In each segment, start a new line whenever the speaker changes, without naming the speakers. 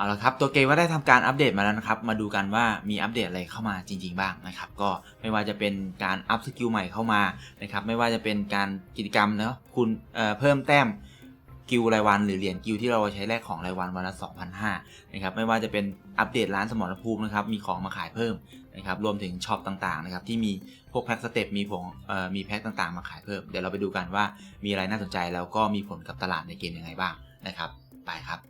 เอาละครับ ตัวเกมก็ได้ทำการอัปเดตมาแล้วนะครับ มาดูกันว่ามีอัปเดตอะไรเข้ามาจริง ๆ บ้างนะครับ ก็ไม่ว่าจะเป็นการอัพสกิลใหม่เข้ามานะครับ ไม่ว่าจะเป็นการกิจกรรมเนาะคุณเเพิ่มแต้มกิลรายวันหรือเหรียญกิลที่เราใช้แลกของรายวันวันละ2,500นะครับ ไม่ว่าจะเป็นอัปเดตร้านสมรภูมินะครับ มีของมาขายเพิ่มนะครับ รวมถึงช็อปต่างๆนะครับที่มีพวกแพ็กสเต็ปมีผงเอ่อมีแพ็กต่างๆ มาขายเพิ่ม เดี๋ยวเราไปดูกันว่ามีอะไรน่าสนใจแล้วก็มีผลกับตลาดในเกมยังไงบ้างนะครับ ไปครับ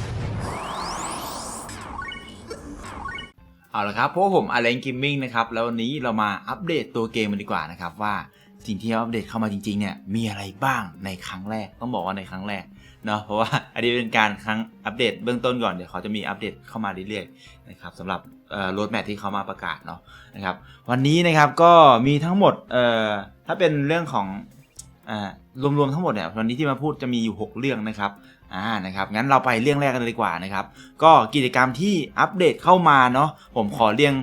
เอาละครับเพราะว่าผมอ l เลนกิมมิ่งนะครับ แล้ววันนี้เรามาอัปเดตตัวเกมกันดีกว่านะครับ ว่าสิ่งที่อัปเดตเข้ามาจริงๆเนี่ยมีอะไรบ้างในครั้งแรกต้องบอกว่าในครั้งแรกเนาะเพราะว่าอันนี้เป็นการครั้งอัปเดตเบื้องต้นก่อนเดี๋ยวเขาจะมีอัปเดตเข้ามาเรื่อยๆนะครับสำหรับรดแมพที่เขามาประกาศเนาะนะครับวันนี้นะครับก็มีทั้งหมดเอ่อถ้าเป็นเรื่องของอรวมๆทั้งหมดเนี่ยวันนี้ที่มาพูดจะมีอยู่ 6 เรื่องนะครับ อ่านะครับงั้นเราไปเรื่องแรกกันเลยดีกว่านะครับ ก็กิจกรรมที่อัปเดตเข้ามาเนาะผมขอเรียง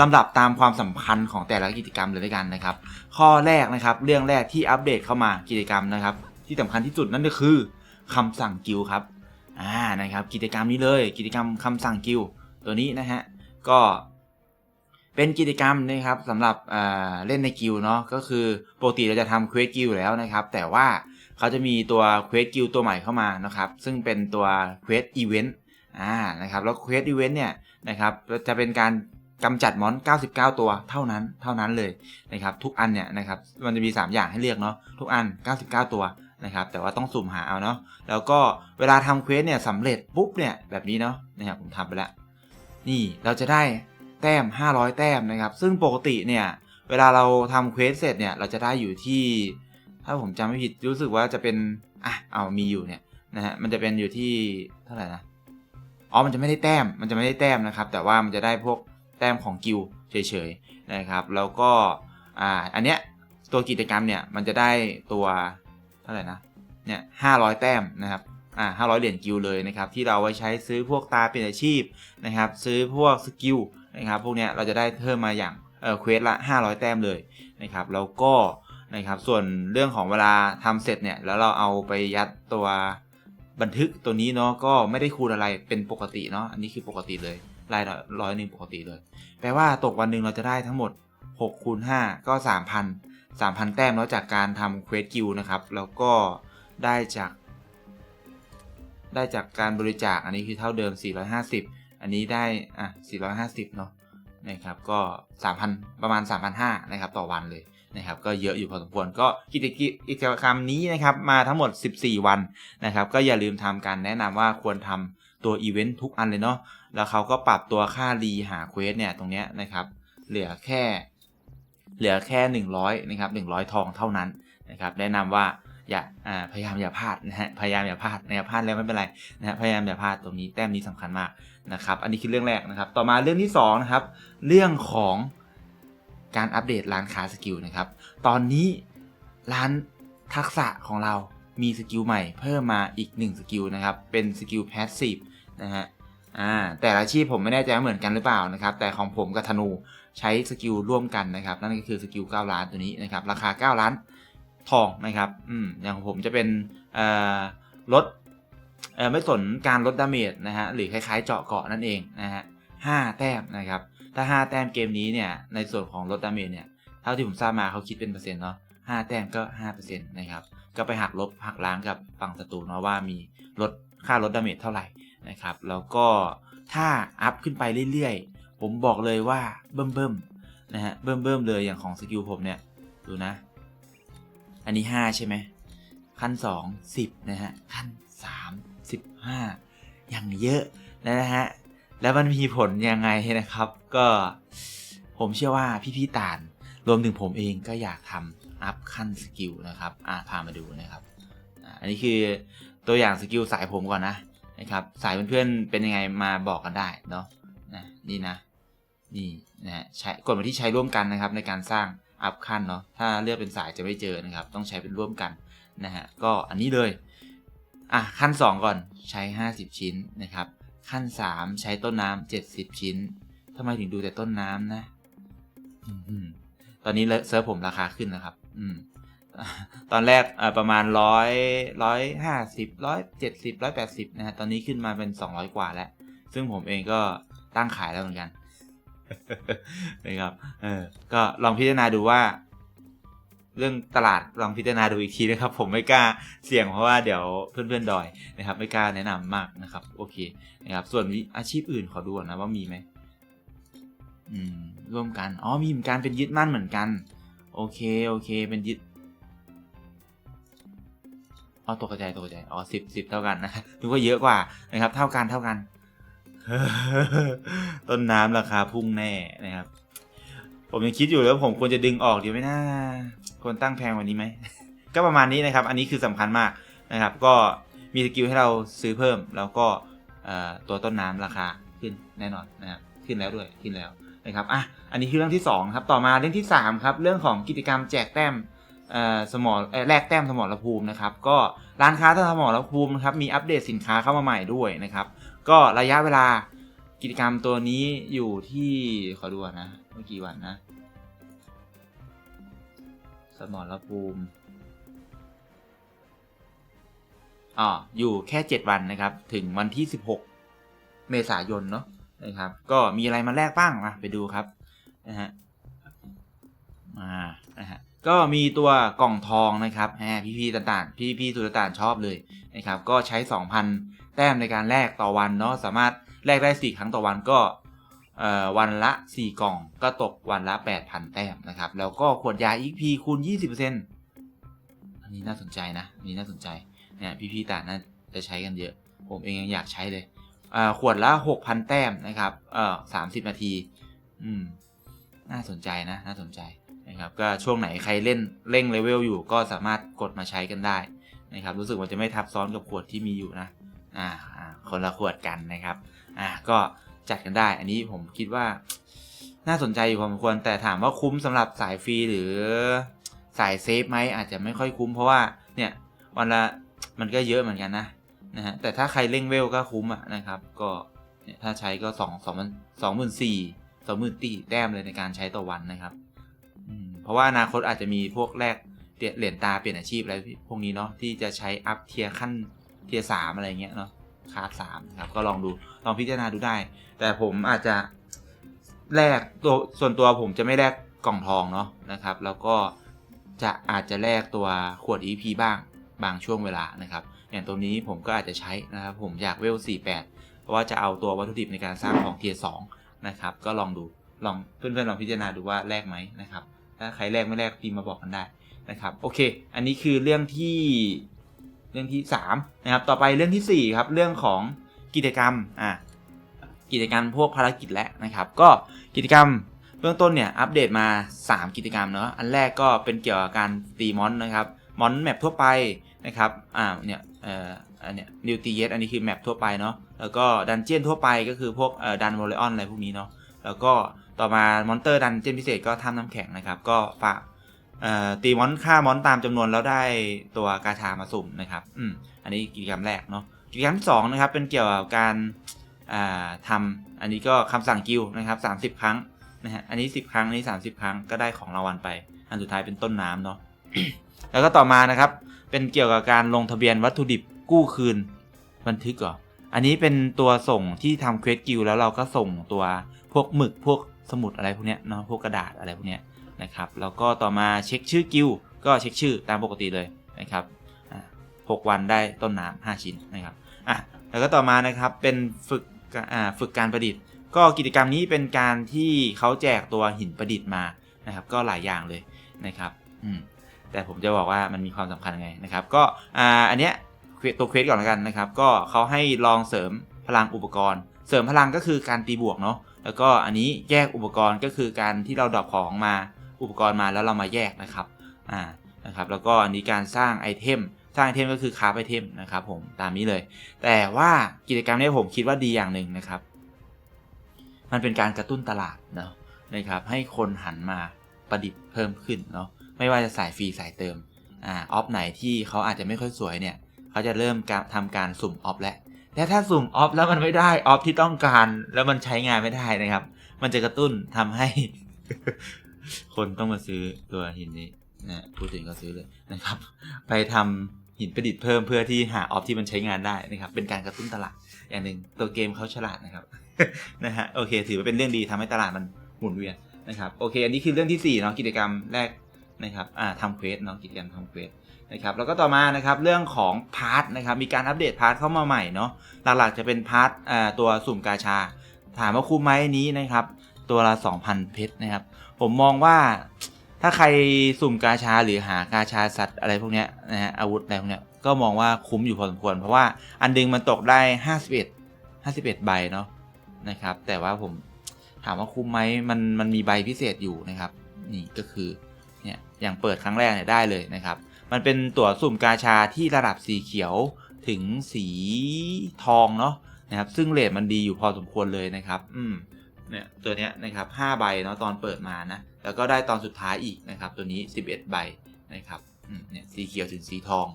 ลำดับตามความสำคัญของแต่ละกิจกรรมเลยด้วยกันนะครับ ข้อแรกนะครับ เรื่องแรกที่อัปเดตเข้ามากิจกรรมนะครับ ที่สำคัญที่สุดนั่นก็คือคำสั่งกิลครับอ่านะครับ กิจกรรมนี้เลย กิจกรรมคำสั่งกิลตัวนี้นะฮะก็เป็นกิจกรรมนะครับสำหรับเล่นในกิลเนาะก็คือปกติเราจะทำเควสกิลแล้วนะครับ แต่ว่า เขาจะมีตัวเควสกิลตัวใหม่เข้ามานะครับ ซึ่งเป็นตัวเควสอีเวนต์อ่านะครับแล้วเควสอีเวนต์เนี่ยนะครับจะเป็นการกำจัดมอน 99 ตัวเท่านั้นเท่านั้นเลยนะครับทุกอันเนี่ยนะครับมันจะมี 3 อย่างให้เลือกเนาะทุกอัน 99 ตัวนะครับแต่ว่าต้องสุ่มหาเอาเนาะแล้วก็เวลาทำเควสเนี่ยสำเร็จปุ๊บเนี่ยแบบนี้เนาะนะครับผมทำไปแล้วนี่เราจะได้แต้ม 500 แต้มนะครับ ซึ่งปกติเนี่ยเวลาเราทำเควสเสร็จเนี่ยเราจะได้อยู่ที่ ถ้าผมจำไม่ผิดรู้สึกว่าจะเป็นอะเอามีอยู่เนี่ยนะฮะมันจะเป็นอยู่ที่เท่าไหร่นะอ๋อมันจะไม่ได้แต้มมันจะไม่ได้แต้มนะครับ แต่ว่ามันจะได้พวกแต้มของกิลเฉยๆนะครับ แล้วก็อ่าอันเนี้ยตัวกิจกรรมเนี่ยมันจะได้ตัวเท่าไหร่นะเนี่ย500แต้มนะครับอ่า500เหรียญกิลเลยนะครับที่เราไว้ใช้ซื้อพวกตาเป็นอาชีพนะครับ ซื้อพวกสกิลนะครับพวกเนี้ยเราจะได้เพิ่มมาอย่างเออเควสละ 500 แต้มเลยนะครับ แล้วก็ นะครับส่วนเรื่องของเวลาทำเสร็จเนี่ยแล้วเราเอาไปยัดตัวบันทึกตัวนี้เนาะก็ไม่ได้คูณอะไรเป็นปกติเนาะอันนี้คือปกติเลยรายร้อยหนึ่งปกติเลย แปลว่าตกวันหนึ่งเราจะได้ทั้งหมด6คูณ5ก็ 3,000 3,000 แต้มแล้วจากการทำเควสกิลนะครับ แล้วก็ได้จาก ได้จากการบริจาคอันนี้คือเท่าเดิม 450 อันนี้ได้อะ450 เนาะนะครับก็ 3,000 ประมาณ 3,500นะครับต่อวันเลย นะครับก็เยอะอยู่พอสมควรก็กิจกรรมนี้นะครับมาทั้งหมด 14 วันนะครับก็อย่าลืมทำการแนะนำว่าควรทำตัวอีเวนต์ทุกอันเลยเนาะแล้วเขาก็ปรับตัวค่ารีหาเควสเนี่ยตรงเนี้ยนะครับเหลือแค่เหลือแค่ 100นะครับ100 ทองเท่านั้นนะครับแนะนำว่าอย่าพยายามอย่าพลาดนะฮะพยายามอย่าพลาดนะครับพลาดแล้วไม่เป็นไรนะฮะพยายามอย่าพลาดตรงนี้แต้มนี้สำคัญมากนะครับอันนี้คือเรื่องแรกนะครับ ต่อมาเรื่องที่2นะครับเรื่องของ การอัปเดตร้านค้าสกิลนะครับ ตอนนี้ร้านทักษะของเรามีสกิลใหม่เพิ่มมาอีก1สกิลนะครับ เป็นสกิลแพสซีฟนะฮะอ่าแต่ละอาชีพผมไม่แน่ใจเหมือนกันหรือเปล่านะครับ แต่ของผมกับธนูใช้สกิลร่วมกันนะครับ นั่นก็คือสกิล9ล้านตัวนี้นะครับ ราคา 9 ล้านทองนะครับอืมอย่างผมจะเป็นลดไม่สนการลดดาเมจนะฮะหรือคล้ายๆเจาะเกาะนั่นเองนะฮะห้าแต้มนะครับ ถ้า5แต้มเกมนี้เนี่ยในส่วนของลดดาเมจเนี่ยเท่าที่ผมทราบมาเขาคิดเป็นเปอร์เซ็นต์เนาะห้าแต้มก็5%นะครับก็ไปหักลบหักล้างกับฝั่งศัตรูเนาะว่ามีลดค่าลดดาเมจเท่าไหร่นะครับแล้วก็ถ้าอัพขึ้นไปเรื่อยๆ ผมบอกเลยว่าเบิ่มเบิ่มนะฮะเบิ่มเบิ่มเลยอย่างของสกิลผมเนี่ยดูนะ อันนี้ 5 ใช่ไหมขั้น 2 10 นะฮะขั้น 3 15 อย่างเยอะนะฮะ แล้วมันมีผลยังไงนะครับ ก็ผมเชื่อว่าพี่ๆต่านรวมถึงผมเองก็อยากทำอัพขั้นสกิลนะครับอ่าพามาดูนะครับอันนี้คือตัวอย่างสกิลสายผมก่อนนะนะครับ สายเพื่อนๆเป็นยังไงมาบอกกันได้เนาะนะนี่นะนี่นะฮะใช้กดมาที่ใช้ร่วมกันนะครับ ในการสร้างอัพขั้นเนาะถ้าเลือกเป็นสายจะไม่เจอนะครับ ต้องใช้เป็นร่วมกันนะฮะก็อันนี้เลยอะขั้น 2 ก่อนใช้ 50 ชิ้นนะครับ ขั้น 3 ใช้ต้นน้ำ70 ชิ้นทำไมถึงดูแต่ต้นน้ำนะตอนนี้เซิร์ฟผมราคาขึ้นนะครับ อืม ตอนแรกประมาณร้อยร้อยห้าสิบร้อยเจ็ดสิบร้อยแปดสิบนะฮะตอนนี้ขึ้นมาเป็นสองร้อยกว่าแล้ว ซึ่งผมเองก็ตั้งขายแล้วเหมือนกันนะครับเออก็ลองพิจารณาดูว่า เรื่องตลาดลองพิจารณาดูอีกทีนะครับ ผมไม่กล้าเสี่ยงเพราะว่าเดี๋ยวเพื่อนๆดอยนะครับ ไม่กล้าแนะนำมากนะครับ โอเคนะครับ ส่วนอาชีพอื่นขอดูนะว่ามีไหมอืมร่วมกันอ๋อมีเหมือนกันเป็นยึดมั่นเหมือนกัน โอเคโอเค เป็นยึดอ๋อตกใจตกใจอ๋อสิบสิบเท่ากันนะครับนึกว่าเยอะกว่านะครับ เท่ากันเท่ากันต้นน้ำราคาพุ่งแน่นะครับ ผมยังคิดอยู่แล้วผมควรจะดึงออกดีไหมนะ ควรตั้งแพงกว่านี้ไหม ก็ประมาณนี้นะครับ อันนี้คือสำคัญมากนะครับ ก็มีสกิลให้เราซื้อเพิ่ม แล้วก็ตัวต้นน้ำราคาขึ้นแน่นอนนะครับขึ้นแล้วด้วยขึ้นแล้วนะครับอะอันนี้คือเรื่องที่สองครับต่อมาเรื่องที่สามครับเรื่องของกิจกรรมแจกแต้มสมอลแลกแต้มสมอลภูมินะครับ ก็ร้านค้าสมอลภูมินะครับมีอัปเดตสินค้าเข้ามาใหม่ด้วยนะครับ ก็ระยะเวลากิจกรรมตัวนี้อยู่ที่ขอดูนะเมื่อกี่วันนะ สมรภูมิอ๋ออยู่แค่ 7 วันนะครับ ถึงวันที่ 16 เมษายนเนาะนะครับ ก็มีอะไรมาแลกบ้างมาไปดูครับนะฮะมานะฮะก็มีตัวกล่องทองนะครับแหมพี่ๆต่างๆ พี่พี่ๆสุลต่านชอบเลยนะครับ ก็ใช้ 2,000 แต้มในการแลกต่อวันเนาะสามารถแลกได้ 4 ครั้งต่อวันก็ วันละ 4 กล่องก็ตกวันละ 8,000 แต้มนะครับ แล้วก็ขวดยา XP คูณ 20%อันนี้น่าสนใจนะอันนี้น่าสนใจเนี่ยพี่ๆต่างน่าจะใช้กันเยอะ ผมเองยังอยากใช้เลยอ่าขวดละ 6,000 แต้มนะครับเอ่อ30 นาที อืม น่าสนใจนะ น่าสนใจนะครับ ก็ช่วงไหนใครเล่นเร่งเลเวลอยู่ก็สามารถกดมาใช้กันได้นะครับ รู้สึกว่าจะไม่ทับซ้อนกับขวดที่มีอยู่นะ อ่า คนละขวดกันนะครับ อ่า ก็ จัดกันได้ อันนี้ผมคิดว่าน่าสนใจอยู่พอสมควรแต่ถามว่าคุ้มสำหรับสายฟรีหรือสายเซฟไหมอาจจะไม่ค่อยคุ้มเพราะว่าเนี่ยวันละมันก็เยอะเหมือนกันนะนะฮะแต่ถ้าใครเร่งเวลก็คุ้มอะนะครับ ก็ถ้าใช้ก็สองสองมันสองหมื่นสี่สองหมื่นตีแต้มเลยในการใช้ต่อวันนะครับเพราะว่าอนาคตอาจจะมีพวกแลกเหรียญตาเปลี่ยนอาชีพอะไรพวกนี้เนาะที่จะใช้อัพเทียขั้นเทียสามอะไรเงี้ยเนาะ คาสสามครับก็ลองดูลองพิจารณาดูได้ แต่ผมอาจจะแลกตัวส่วนตัวผมจะไม่แลกกล่องทองเนาะนะครับ แล้วก็จะอาจจะแลกตัวขวด EP บ้างบางช่วงเวลานะครับ อย่างตัวนี้ผมก็อาจจะใช้นะครับ ผมอยากเวล 48 เพราะว่าจะเอาตัววัตถุดิบในการสร้างของเทียร์สนะครับ ก็ลองดูลองเพื่อนๆลองพิจารณาดูว่าแลกไหมนะครับ ถ้าใครแลกไม่แลกพิมพ์มาบอกกันได้นะครับ โอเค อันนี้คือเรื่องที่ รื่องที่3นะครับต่อไปเรื่องทีสี่4ครับเรื่องของกิจกรรมอะกิจกรรมพวกภารกิจและนะครับ ก็กิจกรรมเบื้องต้นเนี่ยอัปเดตมา 3 กิจกรรมเนาะอันแรกก็เป็นเกี่ยวกับการตีมอนนะครับมอนแมปทั่วไปนะครับอ่าเนี่ยเอ่ออันเนี้ยนิวตีเยสอันนี้คือแมปทั่วไปเนาะแล้วก็ดันเจียนทั่วไปก็คือพวกเอ่อดันโวลเลออนอะไรพวกนี้เนาะแล้วก็ต่อมามอนเตอร์ดันเจียนพิเศษก็ทำน้ำแข็งนะครับ ก็ฝาก ตีมอนฆ่ามอนตามจำนวนแล้วได้ตัวกาชามาสุ่มนะครับ อืมอันนี้กิจกรรมแรกเนาะกิจกรรมที่สองนะครับเป็นเกี่ยวกับการอ่าทำอันนี้ก็คำสั่งกิลนะครับ 30 ครั้งนะฮะอันนี้ 10 ครั้งอันนี้ 30 ครั้งก็ได้ของรางวัลไป อันสุดท้ายเป็นต้นน้ำเนาะแล้วก็ต่อมานะครับ เป็นเกี่ยวกับการลงทะเบียนวัตถุดิบกู้คืนบันทึกเหรออันนี้เป็นตัวส่งที่ทำเควสกิลแล้วเราก็ส่งตัวพวกหมึกพวกสมุดอะไรพวกเนี้ยเนาะพวกกระดาษอะไรพวกเนี้ย นะครับแล้วก็ต่อมาเช็คชื่อกิลก็เช็คชื่อตามปกติเลยนะครับหกวันได้ต้นน้ำห้าชิ้นนะครับอะแล้วก็ต่อมานะครับเป็นฝึกอ่าฝึกการประดิษฐ์ ก็กิจกรรมนี้เป็นการที่เขาแจกตัวหินประดิษฐ์มานะครับ ก็หลายอย่างเลยนะครับอืมแต่ผมจะบอกว่ามันมีความสำคัญไงนะครับ ก็อ่าอันเนี้ยตัวเควสก่อนแล้วกันนะครับ ก็เขาให้ลองเสริมพลังอุปกรณ์ เสริมพลังก็คือการตีบวกเนาะแล้วก็อันนี้แยกอุปกรณ์ก็คือการที่เราดรอปของมา อุปกรณ์มาแล้วเรามาแยกนะครับอ่านะครับแล้วก็อันนี้การสร้างไอเทมสร้างไอเทมก็คือคราฟไอเทมนะครับผมตามนี้เลย แต่ว่ากิจกรรมนี้ผมคิดว่าดีอย่างหนึ่งนะครับ มันเป็นการกระตุ้นตลาดเนาะนะครับให้คนหันมาประดิษฐ์เพิ่มขึ้นเนาะไม่ว่าจะสายฟรีสายเติมอ่าออฟไหนที่เขาอาจจะไม่ค่อยสวยเนี่ยเขาจะเริ่มการทำการสุ่มออฟแล้วแต่ถ้าสุ่มออฟแล้วมันไม่ได้ออฟที่ต้องการแล้วมันใช้งานไม่ได้นะครับ มันจะกระตุ้นทำให้ คนต้องมาซื้อตัวหินนี้นะพูดถึงก็ซื้อเลยนะครับ ไปทำหินประดิษฐ์เพิ่มเพื่อที่หาออฟที่มันใช้งานได้นะครับ เป็นการกระตุ้นตลาดอย่างหนึ่งตัวเกมเขาฉลาดนะครับนะฮะโอเค ถือว่าเป็นเรื่องดีทำให้ตลาดมันหมุนเวียนนะครับโอเค อันนี้คือเรื่องที่4เนาะกิจกรรมแรกนะครับอ่าทำเควสเนาะกิจกรรมทำเควสนะครับแล้วก็ต่อมานะครับเรื่องของพาร์ทนะครับมีการอัปเดตพาร์ทเข้ามาใหม่เนาะหลักๆจะเป็นพาร์ทอ่าตัวสุ่มกาชา ถามว่าคุ้มไหมอันนี้นะครับตัวละ2,000 เพชรนะครับ ผมมองว่าถ้าใครสุ่มกาชาหรือหากาชาสัตว์อะไรพวกเนี้ยนะฮะอาวุธอะไรพวกเนี้ยก็มองว่าคุ้มอยู่พอสมควร เพราะว่าอันดึงมันตกได้ 51 51 ใบเนาะนะครับ แต่ว่าผมถามว่าคุ้มไหมมันมันมีใบพิเศษอยู่นะครับ นี่ก็คือเนี่ยอย่างเปิดครั้งแรกเนี่ยได้เลยนะครับ มันเป็นตั๋วสุ่มกาชาที่ระดับสีเขียวถึงสีทองเนาะนะครับ ซึ่งเรทมันดีอยู่พอสมควรเลยนะครับ อืม เนี่ยตัวเนี้ยนะครับ5ใบเนาะตอนเปิดมานะแล้วก็ได้ตอนสุดท้ายอีกนะครับตัวนี้ 11 ใบนะครับเนี่ยสีเขียวถึงสีทอง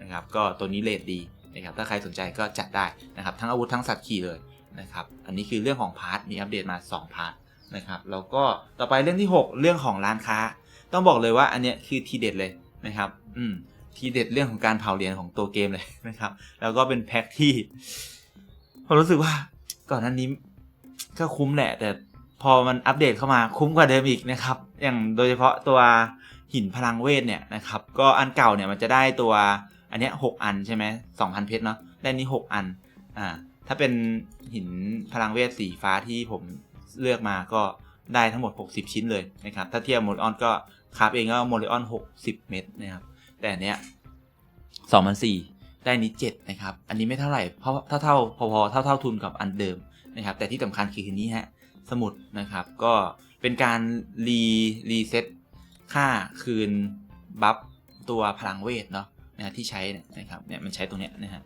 นะครับก็ตัวนี้เลทดีนะครับถ้าใครสนใจก็จัดได้นะครับทั้งอาวุธทั้งสัตว์ขี่เลยนะครับอันนี้คือเรื่องของพาร์ทมีอัปเดตมา 2 พาร์ทนะครับแล้วก็ต่อไปเรื่องที่ 6 เรื่องของร้านค้า ต้องบอกเลยว่าอันเนี้ยคือทีเด็ดเลยนะครับอืมทีเด็ดเรื่องของการเผาเหรียญของตัวเกมเลยนะครับ แล้วก็เป็นแพ็คที่ผมรู้สึกว่าก่อนหน้านี้ ก็คุ้มแหละ แต่พอมันอัปเดตเข้ามาคุ้มกว่าเดิมอีกนะครับ อย่างโดยเฉพาะตัวหินพลังเวทเนี่ยนะครับ ก็อันเก่าเนี่ยมันจะได้ตัวอันเนี้ยหกอันใช่ไหมสองพันเพชรเนาะได้นี้หกอันอ่าถ้าเป็นหินพลังเวทสีฟ้าที่ผมเลือกมาก็ได้ทั้งหมด 60 ชิ้นเลยนะครับ ถ้าเทียบโมลิออนก็คาฟเองก็โมเลออน 60 เม็ดนะครับ แต่อันเนี้ย2004ได้นี้ 7 นะครับ อันนี้ไม่เท่าไหร่ เพราะเท่าเท่าพอๆเท่าเท่าทุนกับอันเดิม นะครับแต่ที่สำคัญคือคืนนี้ฮะสมุดนะครับก็เป็นการรีรีเซ็ตค่าคืนบัฟตัวพลังเวทเนาะนะที่ใช้นี่ยนะครับเนี่ยมันใช้ตรงเนี้ยนะฮะ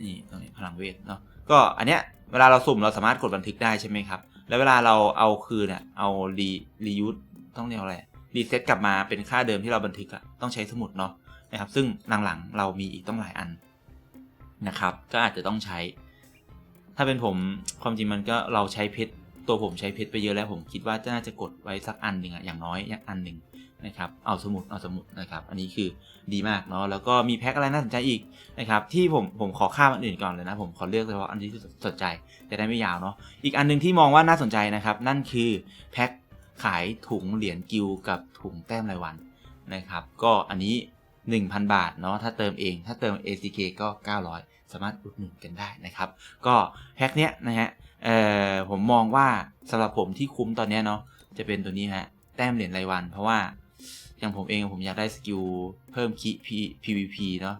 นี่ตรงนี้พลังเวทเนาะก็อันเนี้ยเวลาเราสุ่มเราสามารถกดบันทึกได้ใช่ไหมครับแล้วเวลาเราเอาคืนเนี่ยเอารีรียูสต้องเรียกอะไรรีเซ็ตกลับมาเป็นค่าเดิมที่เราบันทึกอะต้องใช้สมุดเนาะนะครับซึ่งหลังๆเรามีอีกต้องหลายอันนะครับก็อาจจะต้องใช้ ถ้าเป็นผมความจริงมันก็เราใช้เพชรตัวผมใช้เพชรไปเยอะแล้วผมคิดว่าจะน่าจะกดไว้สักอันหนึ่งอะอย่างน้อยอย่างอันหนึ่งนะครับเอาสมุดเอาสมุดนะครับ อันนี้คือดีมากเนาะแล้วก็มีแพ็คอะไรน่าสนใจอีกนะครับที่ผมผมขอข้ามอันอื่นก่อนเลยนะผมขอเลือกเฉพาะอันที่สนใจจะได้ไม่ยาวเนาะอีกอันหนึงที่มองว่าน่าสนใจนะครับ นั่นคือแพ็คขายถุงเหรียญกิลกับถุงแต้มรายวันนะครับ ก็อันนี้ 1,000 บาทเนาะถ้าเติมเอง ถ้าเติม ACK ก็ 900 สามารถอุดหนุนกันได้นะครับ ก็แพ็คเนี้ยนะฮะผมมองว่าสำหรับผมที่คุ้มตอนเนี้ยเนาะจะเป็นตัวนี้ฮะแต้มเหรียญรายวัน เพราะว่าอย่างผมเองผมอยากได้สกิลเพิ่มคี PVP เนาะ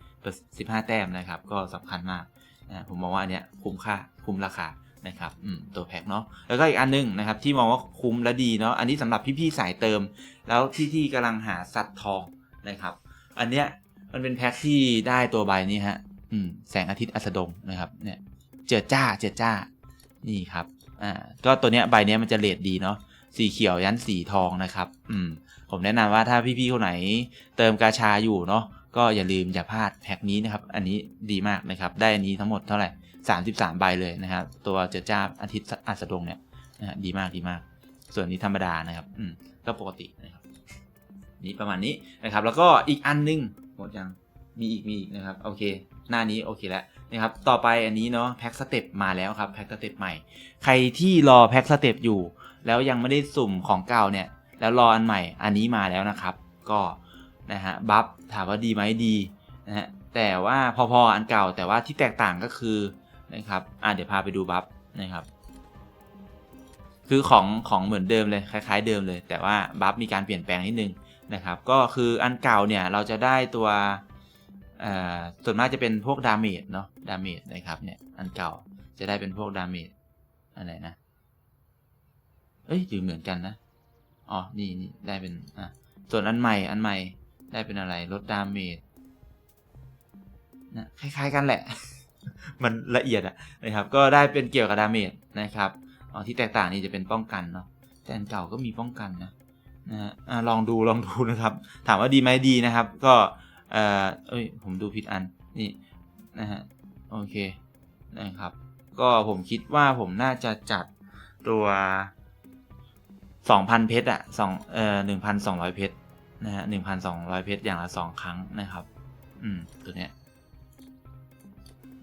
15 15 แต้มนะครับ ก็สำคัญมากนะผมมองว่าอันเนี้ยคุ้มค่าคุ้มราคานะครับอืมตัวแพ็คเนาะแล้วก็อีกอันนึงนะครับที่มองว่าคุ้มและดีเนาะอันนี้สำหรับพี่ๆสายเติม แล้วที่ที่กำลังหาสัตว์ทอง นะครับ อันเนี้ยมันเป็นแพ็คที่ได้ตัวใบนี้ฮะอืมแสงอาทิตย์อัสดงนะครับเนี่ยเจิดจ้าเจิดจ้านี่ครับอ่าก็ตัวเนี้ยใบเนี้ยมันจะเลดดีเนาะสีเขียวยันสีทองนะครับอืมผมแนะนำว่าถ้าพี่ๆคนไหนเติมกาชาอยู่เนาะก็อย่าลืมอย่าพลาดแพ็คนี้นะครับ อันนี้ดีมากนะครับ ได้อันนี้ทั้งหมดเท่าไหร่สามสิบสามใบเลยนะครับ ตัวเจิดจ้าอาทิตย์อัสดงเนี่ยนะดีมากดีมาก ส่วนนี้ธรรมดานะครับ อืมก็ปกตินะครับ นี่ประมาณนี้นะครับ แล้วก็อีกอันนึงหมดยังมีอีกมีอีกนะครับโอเค หน้านี้โอเคแล้วนะครับ ต่อไปอันนี้เนาะแพ็คสเต็ปมาแล้วครับแพ็คสเต็ปใหม่ ใครที่รอแพ็คสเต็ปอยู่ แล้วยังไม่ได้สุ่มของเก่าเนี่ย แล้วรออันใหม่อันนี้มาแล้วนะครับ ก็นะฮะบัฟถามว่าดีไหมดีนะฮะแต่ว่าพอๆอันเก่าแต่ว่าที่แตกต่างก็คือนะครับอ่าเดี๋ยวพาไปดูบัฟนะครับ คือของของเหมือนเดิมเลยคล้าย ๆ เดิมเลย แต่ว่าบัฟมีการเปลี่ยนแปลงนิดนึง นะครับก็คืออันเก่าเนี่ยเราจะได้ตัวส่วนมากจะเป็นพวกดาเมจเนาะดาเมจนะครับเนี่ยอันเก่าจะได้เป็นพวกดาเมจอะไรนะเอ้ยหรือเหมือนกันนะอ๋อนี่นี่ได้เป็นอะส่วนอันใหม่อันใหม่ได้เป็นอะไรลดดาเมจนะคล้ายๆกันแหละ มันละเอียดอะนะครับ ก็ได้เป็นเกี่ยวกับดาเมจนะครับอ๋อที่แตกต่างนี่จะเป็นป้องกันเนาะแต่อันเก่าก็มีป้องกันนะ นะฮะลองดูลองดูนะครับ ถามว่าดีไหมดีนะครับ ก็เออเอ้ยผมดูผิดอันนี่นะฮะโอเคนะครับ ก็ผมคิดว่าผมน่าจะจัดตัว 2,000 เพชรอะสองเอ่อ1,200เพชรนะฮะ1,200เพชรอย่างละสองครั้งนะครับ อืมตัวเนี้ย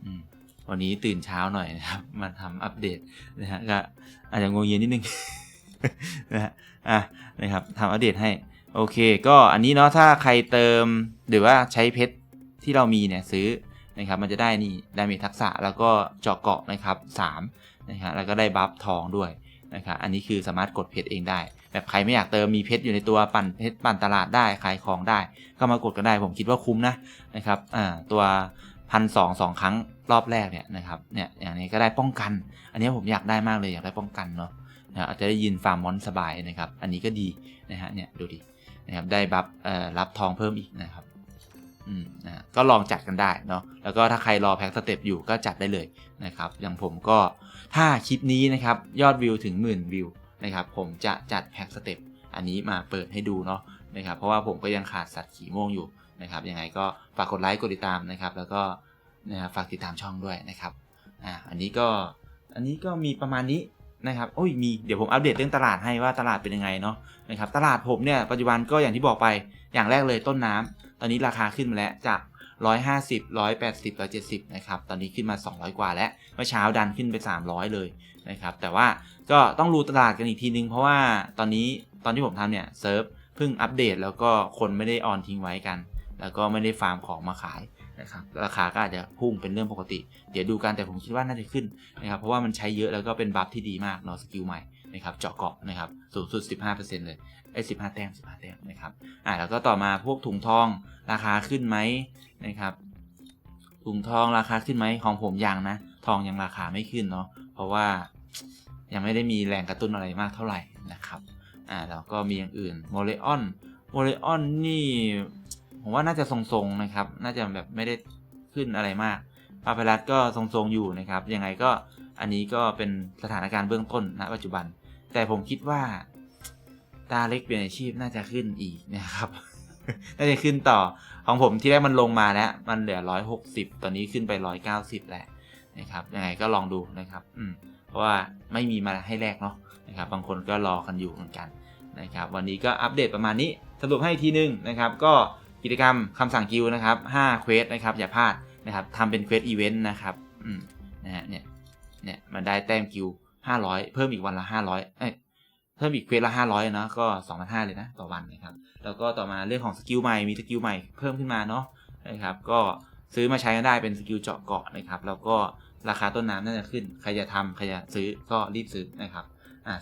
อืมวันนี้ตื่นเช้าหน่อยนะครับ มาทำอัปเดตนะฮะก็อาจจะงงเย็นนิดนึง นะฮะอะนะครับทำอัปเดตให้ โอเค ก็อันนี้เนาะถ้าใครเติมหรือว่าใช้เพชรที่เรามีเนี่ยซื้อนะครับมันจะได้นี่ดาเมจทักษะแล้วก็เจาะเกาะนะครับ3นะฮะแล้วก็ได้บัฟทองด้วยนะครับอันนี้คือสามารถกดเพชรเองได้ แบบใครไม่อยากเติมมีเพชรอยู่ในตัวปั่นเพชรปั่นตลาดได้ขายของได้ ก็มากดกันได้ผมคิดว่าคุ้มนะนะครับอ่าตัวพันสองสองครั้งรอบแรกเนี่ยนะครับเนี่ยอย่างนี้ก็ได้ป้องกัน อันนี้ผมอยากได้มากเลยอยากได้ป้องกันเนาะ นะอาจจะได้ยินฟาร์มมอนสบายนะครับ อันนี้ก็ดีนะฮะเนี่ยดูดินะครับได้บัฟรับทองเพิ่มอีกนะครับอืมนะก็ลองจัดกันได้เนาะแล้วก็ถ้าใครรอแพ็กสเต็ปอยู่ก็จัดได้เลยนะครับ อย่างผมก็ถ้าคลิปนี้นะครับยอดวิวถึงหมื่นวิวนะครับผมจะจัดแพ็กสเต็ปอันนี้มาเปิดให้ดูเนาะนะครับเพราะว่าผมก็ยังขาดสัตว์ขี่ม่วงอยู่นะครับยังไงก็ฝากกดไลค์กดติดตามนะครับ แล้วก็นะฝากติดตามช่องด้วยนะครับอ่าอันนี้ก็อันนี้ก็มีประมาณนี้ นะครับโอ้ยมีเดี๋ยวผมอัปเดตเรื่องตลาดให้ว่าตลาดเป็นยังไงเนาะนะครับตลาดผมเนี่ยปัจจุบันก็อย่างที่บอกไปอย่างแรกเลยต้นน้ำตอนนี้ราคาขึ้นมาแล้วจาก 150 180 170นะครับตอนนี้ขึ้นมา 200 กว่าแล้วเมื่อเช้าดันขึ้นไป 300 เลยนะครับแต่ว่าก็ต้องรู้ตลาดกันอีกทีนึง เพราะว่าตอนนี้ตอนที่ผมทำเนี่ยเซิร์ฟเพิ่งอัปเดตแล้วก็คนไม่ได้ออนทิ้งไว้กัน แล้วก็ไม่ได้ฟาร์มของมาขาย นะครับราคาก็อาจจะพุ่งเป็นเรื่องปกติ เดี๋ยวดูกันแต่ผมคิดว่าน่าจะขึ้นนะครับเพราะว่ามันใช้เยอะแล้วก็เป็นบัฟที่ดีมากเนาะสกิลใหม่นะครับเจาะเกาะนะครับสูงสุด 15%เลยไอ้15แต้ม15แต้มนะครับอ่าแล้วก็ต่อมาพวกถุงทองราคาขึ้นไหมนะครับถุงทองราคาขึ้นไหมของผมยังนะ ทองยังราคาไม่ขึ้นเนาะเพราะว่ายังไม่ได้มีแรงกระตุ้นอะไรมากเท่าไหร่นะครับอ่าแล้วก็มีอย่างอื่นโมเลออนโมเลออนนี่ ผมว่าน่าจะทรงๆนะครับ น่าจะแบบไม่ได้ขึ้นอะไรมากปาเปรัสก็ทรงๆอยู่นะครับ ยังไงก็อันนี้ก็เป็นสถานการณ์เบื้องต้นณปัจจุบัน แต่ผมคิดว่าตาเล็กเปลี่ยนอาชีพน่าจะขึ้นอีกนะครับ น่าจะขึ้นต่อของผมที่แรกมันลงมาแล้ว มันเหลือ 160 ตอนนี้ขึ้นไป 190 แล้วนะครับยังไงก็ลองดูนะครับอืมเพราะว่าไม่มีมาให้แลกเนาะนะครับ บางคนก็รอกันอยู่เหมือนกันนะครับ วันนี้ก็อัปเดตประมาณนี้สรุปให้อีกทีนึงนะครับ ก็ กิจกรรมคำสั่งกิลนะครับ5เควสนะครับอย่าพลาดนะครับทำเป็นเควสอีเวนต์นะครับอืมนะฮะเนี่ยเนี่ยมันได้แต้มกิล500 เพิ่มอีกวันละ 500เอ้ยเพิ่มอีกเควสละ 500นะก็2,500เลยนะต่อวันนะครับแล้วก็ต่อมาเรื่องของสกิลใหม่มีสกิลใหม่เพิ่มขึ้นมาเนาะนะครับก็ซื้อมาใช้กันได้เป็นสกิลเจาะเกาะนะครับแล้วก็ราคาต้นน้ำน่าจะขึ้น ใครจะทำใครจะซื้อก็รีบซื้อนะครับ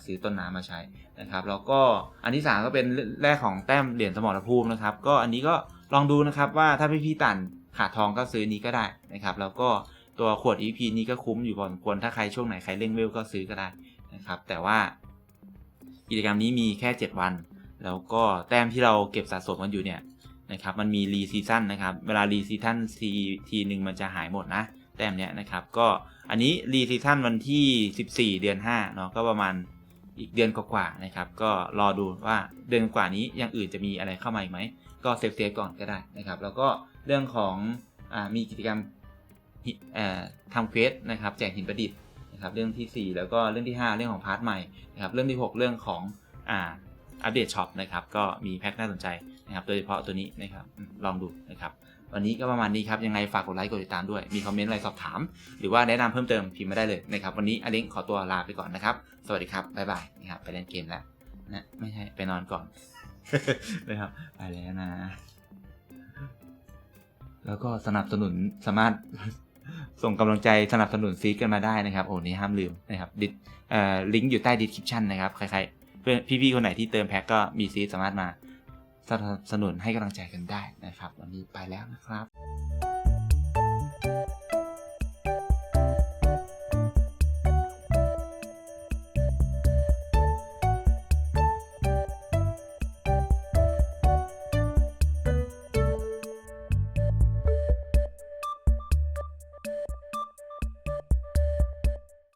ซื้อต้นน้ำมาใช้นะครับแล้วก็อันที่ 3 ก็เป็นแรกของแต้มเหรียญสมรภูมินะครับก็อันนี้ก็ลองดูนะครับว่าถ้าพี่พี่ตันขาดทองก็ซื้อนี้ก็ได้นะครับแล้วก็ตัวขวด EP นี้ก็คุ้มอยู่พอสมควรถ้าใครช่วงไหนใครเร่งเวลก็ซื้อก็ได้นะครับแต่ว่ากิจกรรมนี้มีแค่ 7 วัน แล้วก็แต้มที่เราเก็บสะสมกันอยู่เนี่ยนะครับมันมีรีซีซั่นนะครับเวลารีซีซั่นทีทีหนึ่งมันจะหายหมดนะแต้มเนี้ยนะครับก็ อันนี้รีซีซั่นวันที่ 14 เดือน5เนาะก็ประมาณอีกเดือนกว่าๆนะครับ ก็รอดูว่าเดือนกว่านี้อย่างอื่นจะมีอะไรเข้ามาอีกไหม ก็เซฟเซฟก่อนก็ได้นะครับ แล้วก็เรื่องของอมีกิจกรรมทำเควสนะครับแจกหินประดิษฐ์นะครับ เรื่องที่ 4 แล้วก็เรื่องที่ 5 เรื่องของพาร์ทใหม่นะครับเรื่องที่ 6 เรื่องของอ่าอัปเดตช็อปนะครับก็มีแพ็คน่าสนใจนะครับโดยเฉพาะตัวนี้นะครับลองดูนะครับ วันนี้ก็ประมาณนี้ครับ ยังไงฝากกดไลค์กดติดตามด้วย มีคอมเมนต์อะไรสอบถาม หรือว่าแนะนำเพิ่มเติมพิมพ์มาได้เลยนะครับวันนี้อเล้งขอตัวลาไปก่อนนะครับ สวัสดีครับบ๊ายบายนะครับไปเล่นเกมแล้วนะไม่ใช่ไปนอนก่อนนะครับไปแล้วนะ แล้วก็สนับสนุนสามารถส่งกำลังใจสนับสนุนซีดกันมาได้นะครับ โอ้นี่ห้ามลืมนะครับดิเอ่อลิงก์อยู่ใต้ดีสคริปชันนะครับใครๆเพื่อนพี่ๆคนไหนที่เติมแพ็กก็มีซีสามารถมา สนับสนุนให้กำลังใจกันได้นะครับ วันนี้ไปแล้วนะครับ